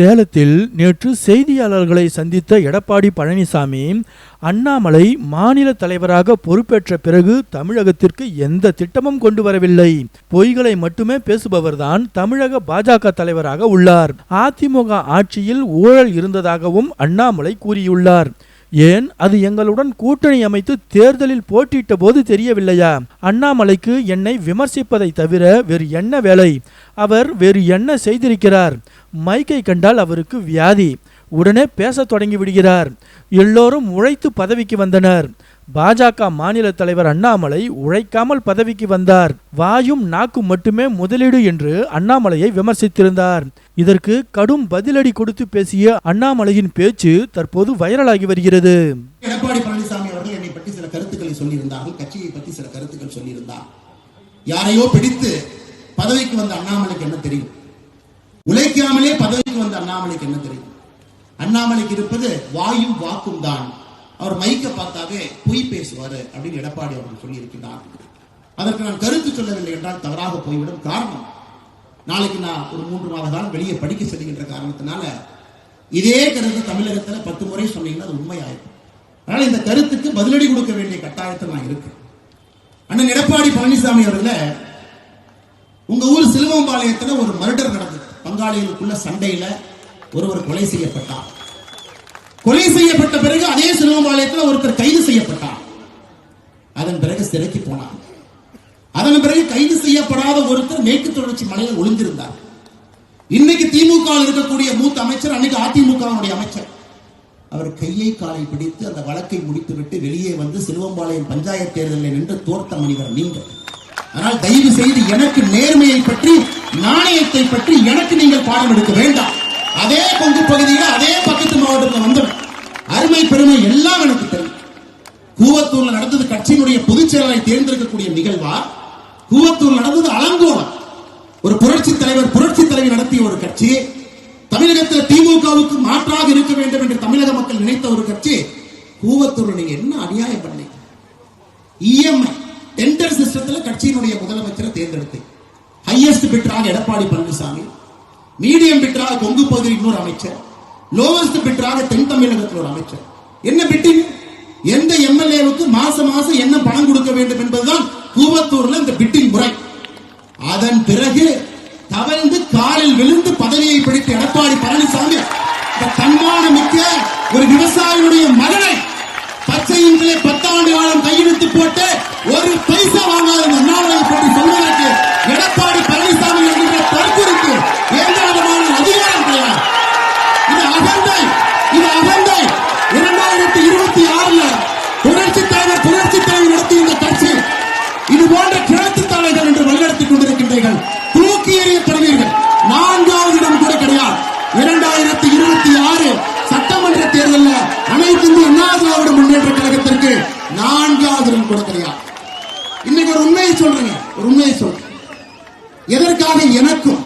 சேலத்தில் நேற்று செய்தியாளர்களை சந்தித்த எடப்பாடி பழனிசாமி அண்ணாமலை மாநில தலைவராக பொறுப்பேற்ற பிறகு தமிழகத்திற்கு எந்த திட்டமும் கொண்டு வரவில்லை. பொய்களை மட்டுமே பேசுபவர்தான் தமிழக பாஜக தலைவராக உள்ளார். அதிமுக ஆட்சியில் ஊழல் இருந்ததாகவும் அண்ணாமலை கூறியுள்ளார். ஏன்? அது எங்களுடன் கூட்டணி அமைத்து தேர்தலில் போட்டியிட்ட போது தெரியவில்லையா? அண்ணாமலைக்கு என்னை விமர்சிப்பதை தவிர வேறு என்ன வேலை? அவர் வேறு என்ன செய்திருக்கிறார்? மைக்கை கண்டால் அவருக்கு வியாதி. உடனே பேசத் தொடங்கி விடுகிறார். எல்லோரும் உழைத்து பதவிக்கு வந்தனர். பாஜக மாநில தலைவர் அண்ணாமலை உழைக்காமல் பதவிக்கு வந்தார். வாயும் நாக்கும் மட்டுமே முதலீடு என்று அண்ணாமலையை விமர்சித்திருந்தார். இதற்கு கடும் பதிலடி கொடுத்து பேசிய அண்ணாமலையின் பேச்சு தற்போது வைரலாகி வருகிறது. எடப்பாடி பழனிசாமி அவர்கள் என்னை பற்றி சில கருத்துக்களை சொல்லியிருந்தார்கள் கட்சியை பற்றி சில கருத்துக்கள் சொல்லியிருந்தார். யாரையோ பிடித்து பதவிக்கு வந்த அண்ணாமலைக்கு என்ன தெரியும்? உழைக்காமலே பதவிக்கு வந்த அண்ணாமலைக்கு என்ன தெரியும்? அண்ணாமலைக்கு இருப்பது வாயும் வாக்கும் தான் அவர் மைக்க பார்த்தாவே பொய் பேசுவாரு அப்படின்னு எடப்பாடி அவர்கள் சொல்லியிருக்கிறார். அதற்கு நான் கருத்து சொல்லவில்லை என்றால் தவறாக போய்விடும் காரணம். நாளைக்கு நான் ஒரு மூன்று மாத காலம் வெளியே படிக்க செல்கின்ற காரணத்தினால இதே கருத்து தமிழகத்துல பத்து முறை சொன்னீங்கன்னா அது உண்மையாயிருக்கும் அதனால இந்த கருத்துக்கு பதிலடி கொடுக்க வேண்டிய கட்டாயத்தில் நான் இருக்கேன். அண்ணன் எடப்பாடி பழனிசாமி அவர்கள உங்க ஊர் சிலுவம்பாளையத்துல ஒரு மர்டர் நடந்தது. பங்காளிகளுக்குள்ள சண்டையில ஒருவர் கொலை செய்யப்பட்டார். செய்யப்பட்ட பிறகு அதே சிலுவம்பாளையத்தில் ஒருத்தர் கைது செய்யப்பட்டார். அதன் பிறகு சிறைக்கு போனார். அதன் பிறகு கைது செய்யப்படாத ஒருத்தர் மேற்கு தொடர்ச்சி மலையில் ஒளிந்திருந்தார். இன்னைக்கு திமுக இருக்கக்கூடிய மூத்த அமைச்சர் அன்னைக்கு அதிமுகவுடைய அமைச்சர். அவர் கையை காலை பிடித்து அந்த வழக்கை முடித்துவிட்டு வெளியே வந்து சிலுவம்பாளையம் பஞ்சாயத்து தேர்தலில் நின்று தோர்த்த மனிதர் நீங்கள். ஆனால் தயவு செய்து எனக்கு நேர்மையை பற்றி நாணயத்தை பற்றி எனக்கு நீங்கள் பாடம் எடுக்க வேண்டாம். அதே பங்கு பகுதியில் அதே பக்கத்து மாவட்டத்தில் வந்தவன் தலைமை பெருமை எல்லாம் எனக்கு தெரியும். கூவத்தூர்ல நடந்தது கட்சியினுடைய பொதுச் தேர்ந்தெடுக்கக்கூடிய நிகழ்வா? கூவத்தூர் நடந்தது அலங்கோலம் ஒரு புரட்சி தலைவர் புரட்சி தலைவி நடத்திய ஒரு கட்சி. தமிழகத்தில் திமுகவுக்கு மாற்றாக இருக்க வேண்டும் என்று தமிழக மக்கள் நினைத்த ஒரு கட்சி. கூவத்தூர் நீங்க என்ன அநியாயம் பண்ணீங்க? இஎம்ஐ டெண்டர் சிஸ்டத்தில் கட்சியினுடைய முதலமைச்சரை தேர்ந்தெடுத்தேன் ஹையஸ்ட் பிட்டராக எடப்பாடி பழனிசாமி மீடியம் பிட்டராக கொங்கு பகுதியில் இன்னொரு அமைச்சர் லோவஸ்ட் பிட்டராக தென் தமிழகத்தில் ஒரு அமைச்சர். என்ன பிட்டிங் எந்த எம்எல்ஏவுக்கு மாசம் மாசம் என்ன பணம் கொடுக்க வேண்டும் என்பதுதான் கூவத்தூர்ல இந்த பிட்டிங் முறை. அதன் பிறகு தவழ்ந்து காலில் விழுந்து பதவியை பிடித்த எடப்பாடி பழனிசாமி தன்மான மிக்க ஒரு விவசாயியுடைய மகனை பச்சை பத்தாண்டு காலம் கையெழுத்து போட்டு ஒரு போன்ற கிழக்கு தலைகள் என்று வழிநடத்திக் கொண்டிருக்கின்றீர்கள். தூக்கி எறியப்படுவீர்கள். நான்காவது இடம் கூட கிடையாது. இரண்டாயிரத்தி இருபத்தி ஆறு சட்டமன்ற தேர்தலில் அனைத்து இந்திய அண்ணா திராவிட முன்னேற்ற கழகத்திற்கு நான்காவது இடம் கூட கிடையாது. இன்னைக்கு ஒரு உண்மையை சொல்றேங்க. ஒரு உண்மையை சொல்றேன். எதற்காக எனக்கும்